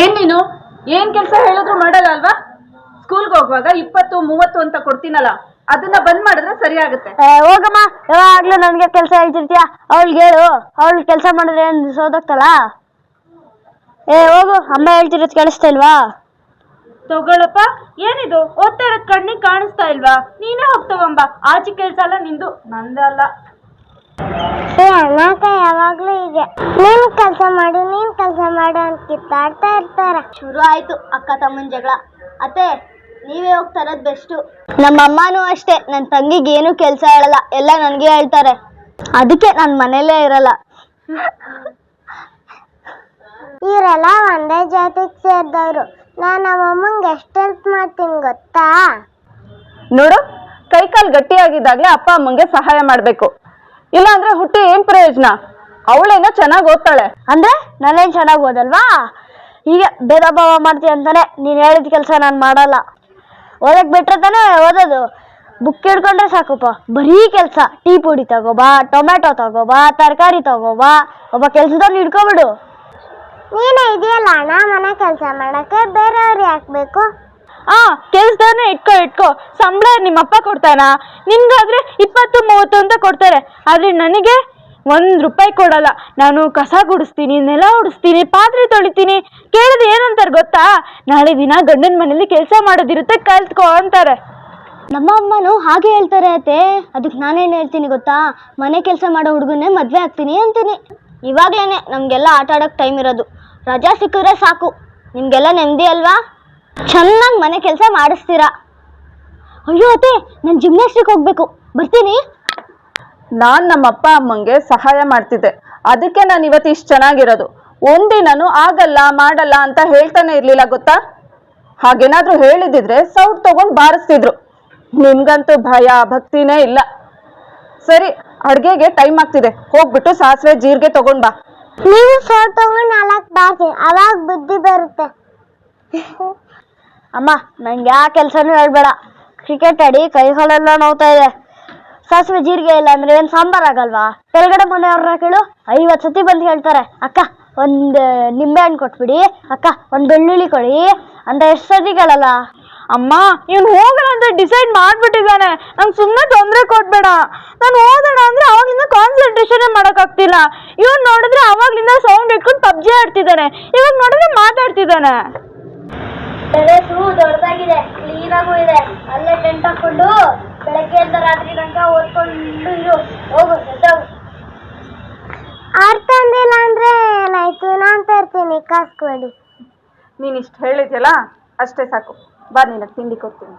ಏನ್ ನೀನು? ಏನ್ ಕೆಲಸ ಹೇಳಿದ್ರು ಮಾಡಲ್ಲ ಅಲ್ವಾ? ಸ್ಕೂಲ್ಗೆ ಹೋಗುವಾಗ ಇಪ್ಪತ್ತು ಮೂವತ್ತು ಅಂತ ಕೊಡ್ತೀನಲ್ಲ ಅದನ್ನ ಬಂದ್ ಮಾಡಿದ್ರೆ ಸರಿ ಆಗುತ್ತೆ. ಹೋಗಮ್ಮ. ಯಾವಾಗ್ಲೂ ನನ್ಗೆ ಕೆಲಸ ಹೇಳ್ತಿರ್ತೀಯ? ಅವಳಿಗೆ ಹೇಳು. ಅವಳು ಕೆಲಸ ಮಾಡಿದ್ರೆ ಏನ್ ಸೋದೋಗ್ತಲ್ಲ ಏ ಹೋಗು. ಅಮ್ಮ ಹೇಳ್ತಿರೋದು ಕೇಳಿಸ್ತಾ ಇಲ್ವಾ? ತಗೊಳಪ್ಪ. ಏನಿದು? ಓದ್ತಾ ಇರೋದ್ ಕಣ್ಣಿಗೆ ಕಾಣಿಸ್ತಾ ಇಲ್ವಾ? ನೀನೇ ಹೋಗ್ತವಂಬ ಆಚೆ ಕೆಲ್ಸ ಅಲ್ಲ ನಿಂದು. ನಂದಲ್ಲ ಅಣ್ಣಕ ಯಾವಾಗ್ಲೂ ಹೀಗೆ. ನೀನ್ ಕೆಲಸ ಮಾಡು ನೀನ್ ಕೆಲಸ ಮಾಡು ಅಂತ ಕಿತ್ತಾಡ್ತಾ ಇರ್ತಾರ. ಶುರು ಆಯ್ತು ಅಕ್ಕ ತಮ್ಮನ ಜಗಳ. ಅತ್ತೆ ನೀವೇ ಹೋಗ್ತಾ ತರೋದ್ ಬೆಸ್ಟು. ನಮ್ಮ ಅಮ್ಮನೂ ಅಷ್ಟೇ ನನ್ನ ತಂಗಿಗೆ ಏನು ಕೆಲಸ ಹೇಳಲ್ಲ ಎಲ್ಲ ನನಗೆ ಹೇಳ್ತಾರೆ. ಅದಕ್ಕೆ ನಾನು ಮನೇಲೇ ಇರಲ್ಲ. ಇವರೆಲ್ಲ ಒಂದೇ ಜಾತಿಗೆ ಸೇರಿದವರು. ನಾನು ನಮ್ಮಮ್ಮಂಗೆ ಎಷ್ಟು ಹೆಲ್ಪ್ ಮಾಡ್ತೀನಿ ಗೊತ್ತಾ? ನೋಡು ಕೈ ಕಾಲು ಗಟ್ಟಿಯಾಗಿದ್ದಾಗ್ಲೇ ಅಪ್ಪ ಅಮ್ಮಂಗೆ ಸಹಾಯ ಮಾಡ್ಬೇಕು. ಇಲ್ಲ ಅಂದ್ರೆ ಹುಟ್ಟಿ ಏನ್ ಪ್ರಯೋಜನ? ಅವಳೇನೋ ಚೆನ್ನಾಗಿ ಓದ್ತಾಳೆ. ಅಂದ್ರೆ ನಾನೇನ್ ಚೆನ್ನಾಗಿ ಓದಲ್ವಾ? ಈಗ ಭೇದ ಭಾವ ಮಾಡ್ತೀಯ ಅಂತಾನೆ ನೀನು ಹೇಳಿದ ಕೆಲಸ ನಾನು ಮಾಡಲ್ಲ. ಓದಕ್ ಬಿಟ್ರೆ ತಾನೇ ಓದೋದು. ಬುಕ್ ಹಿಡ್ಕೊಂಡ್ರೆ ಸಾಕಪ್ಪ. ಬರೀ ಕೆಲಸ. ಟೀ ಪುಡಿ ತಗೋಬಾ ಟೊಮೆಟೊ ತಗೋಬಾ ತರಕಾರಿ ತಗೋಬಾ. ಒಬ್ಬ ಕೆಲ್ಸದವ್ನು ಹಿಡ್ಕೊಬಿಡು. ನೀನೇ ಇದೆಯಲ್ಲ ಅಣ್ಣ ಮನೆ ಕೆಲಸ ಮಾಡಕ್ಕೆ ಬೇರೆಯವ್ರು ಯಾಕೆ ಬೇಕು? ಆ ಕೆಲಸದವ್ರನ್ನ ಇಟ್ಕೊ, ಇಟ್ಕೋ. ಸಂಬಳ ನಿಮ್ಮಪ್ಪ ಕೊಡ್ತಾನ? ನಿಮ್ಗಾದ್ರೆ ಇಪ್ಪತ್ತು, ಮೂವತ್ತು ಅಂತ ಕೊಡ್ತಾರೆ. ಆದ್ರೆ ನನಗೆ ಒಂದು ರೂಪಾಯಿ ಕೊಡಲ್ಲ. ನಾನು ಕಸ ಗುಡಿಸ್ತೀನಿ, ನೆಲ ಉಡಿಸ್ತೀನಿ, ಪಾತ್ರೆ ತೊಳಿತೀನಿ. ಕೇಳಿದ್ರೆ ಏನಂತಾರೆ ಗೊತ್ತಾ? ನಾಳೆ ದಿನ ಗಂಡನ ಮನೇಲಿ ಕೆಲಸ ಮಾಡೋದಿರುತ್ತೆ, ಕಲ್ತ್ಕೋ ಅಂತಾರೆ. ನಮ್ಮ ಅಮ್ಮನು ಹಾಗೆ ಹೇಳ್ತಾರೆ ಅತ್ತೆ. ಅದಕ್ಕೆ ನಾನೇನು ಹೇಳ್ತೀನಿ ಗೊತ್ತಾ? ಮನೆ ಕೆಲಸ ಮಾಡೋ ಹುಡುಗನೇ ಮದುವೆ ಆಗ್ತೀನಿ ಅಂತೀನಿ. ಇವಾಗ್ಲೇನೆ ನಮಗೆಲ್ಲ ಆಟ ಆಡೋಕ್ಕೆ ಟೈಮ್ ಇರೋದು. ರಜಾ ಸಿಕ್ಕಿದ್ರೆ ಸಾಕು. ನಿಮಗೆಲ್ಲ ನೆಮ್ಮದಿ ಅಲ್ವಾ? ಚೆನ್ನಾಗಿ ಮನೆ ಕೆಲಸ ಮಾಡಿಸ್ತೀರಾ? ಅಯ್ಯೋ ಅತ್ತೆ ನಾನು ಜಿಮ್ನಾಸ್ಟಿಕ್ ಹೋಗ್ಬೇಕು. ಬರ್ತೀನಿ? ನಾನು ನಮ್ಮ ಅಪ್ಪ ಅಮ್ಮಂಗೆ ಸಹಾಯ ಮಾಡ್ತಿದ್ದೆ. ಅದಕ್ಕೆ ನಾನು ಇವತ್ತು ಇಷ್ಟು ಚೆನ್ನಾಗಿರೋದು. ಒಂದಿನೂ ಆಗಲ್ಲ ಮಾಡಲ್ಲ ಅಂತ ಹೇಳ್ತಾನೆ ಇರ್ಲಿಲ್ಲ ಗೊತ್ತಾ? ಹಾಗೇನಾದ್ರೂ ಹೇಳಿದಿದ್ರೆ ಸೌಟ್ ತಗೊಂಡ್ ಬಾರಿಸ್ತಿದ್ರು. ನಿಮ್ಗಂತೂ ಭಯ ಭಕ್ತಿನೇ ಇಲ್ಲ. ಸರಿ ಅಡ್ಗೆಗೆ ಟೈಮ್ ಆಗ್ತಿದೆ. ಹೋಗ್ಬಿಟ್ಟು ಸಾಸಿವೆ ಜೀರಿಗೆ ತಗೊಂಡ್ ಬಾ. ನೀವು ಸೌಟ್ ತಗೊಂಡು ನಾಲ್ಕು ಅವಾಗ ಬುದ್ಧಿ ಬರುತ್ತೆ. ಅಮ್ಮ, ನಂಗೆ ಯಾವ ಕೆಲಸನೂ ಹೇಳ್ಬೇಡ. ಕ್ರಿಕೆಟ್ ಆಡಿ ಕೈ ಕಾಲೆಲ್ಲ ನೋವ್ತಾ ಇದೆ. ಸಾಸಿವೆ ಜೀರಿಗೆ ಇಲ್ಲ ಅಂದ್ರೆ ಏನು ಸಾಂಬಾರ್ ಆಗಲ್ವಾ? ಕೆಳಗಡೆ ಮನೆಯವ್ರನ್ನ ಕೇಳು, ಐವತ್ತು ಸತಿ ಬಂದು ಹೇಳ್ತಾರೆ, ಅಕ್ಕ, ಒಂದು ನಿಂಬೆ ಹಣ್ಣು ಕೊಟ್ಬಿಡಿ, ಅಕ್ಕ, ಒಂದು ಬೆಳ್ಳುಳ್ಳಿ ಕೊಡಿ ಅಂತ ಎಷ್ಟು ಸತಿ ಕೇಳಲ್ಲ ಅಮ್ಮ, ಇವನು ಹೋಗೋಣ ಅಂತ ಡಿಸೈಡ್ ಮಾಡ್ಬಿಟ್ಟಿದ್ದಾನೆ. ನಂಗೆ ಸುಮ್ಮನೆ ತೊಂದರೆ ಕೊಡ್ಬೇಡ. ನಾನು ಓದೋಣ ಅಂದ್ರೆ ಅವಾಗಿಂದ ಕಾನ್ಸಂಟ್ರೇಷನ್ ಮಾಡೋಕ್ಕಾಗ್ತಿಲ್ಲ. ಇವನು ನೋಡಿದ್ರೆ ಅವಾಗ್ಲಿಂದ ಸೌಂಡ್ ಇಟ್ಕೊಂಡು ಪಬ್ಜಿ ಆಡ್ತಿದ್ದಾನೆ. ಇವಾಗ ನೋಡಿದ್ರೆ ಮಾತಾಡ್ತಿದ್ದಾನೆ. ಟೆರೇಸು ದೊಡ್ಡದಾಗಿದೆ ಕ್ಲೀನಾಗೂ ಇದೆ. ಅಲ್ಲೇ ಟೆಂಟ್ ಹಾಕೊಂಡು ಬೆಳಗ್ಗೆಯಿಂದ ರಾತ್ರಿ ತನಕ ಓದ್ಕೊಂಡು ಇರು. ಹೋಗು ಅರ್ಥ ಅಂದಿಲ್ಲ ಅಂದ್ರೆ ಏನಾಯ್ತು? ನಾನು ತರ್ತೀನಿ ಕಾಸು ಕೊಡಿ. ನೀನು ಇಷ್ಟು ಹೇಳಿದ್ಯಲ್ಲ ಅಷ್ಟೇ ಸಾಕು. ಬಾ ನಿನಗೆ ತಿಂಡಿ ಕೊಡ್ತೀನಿ.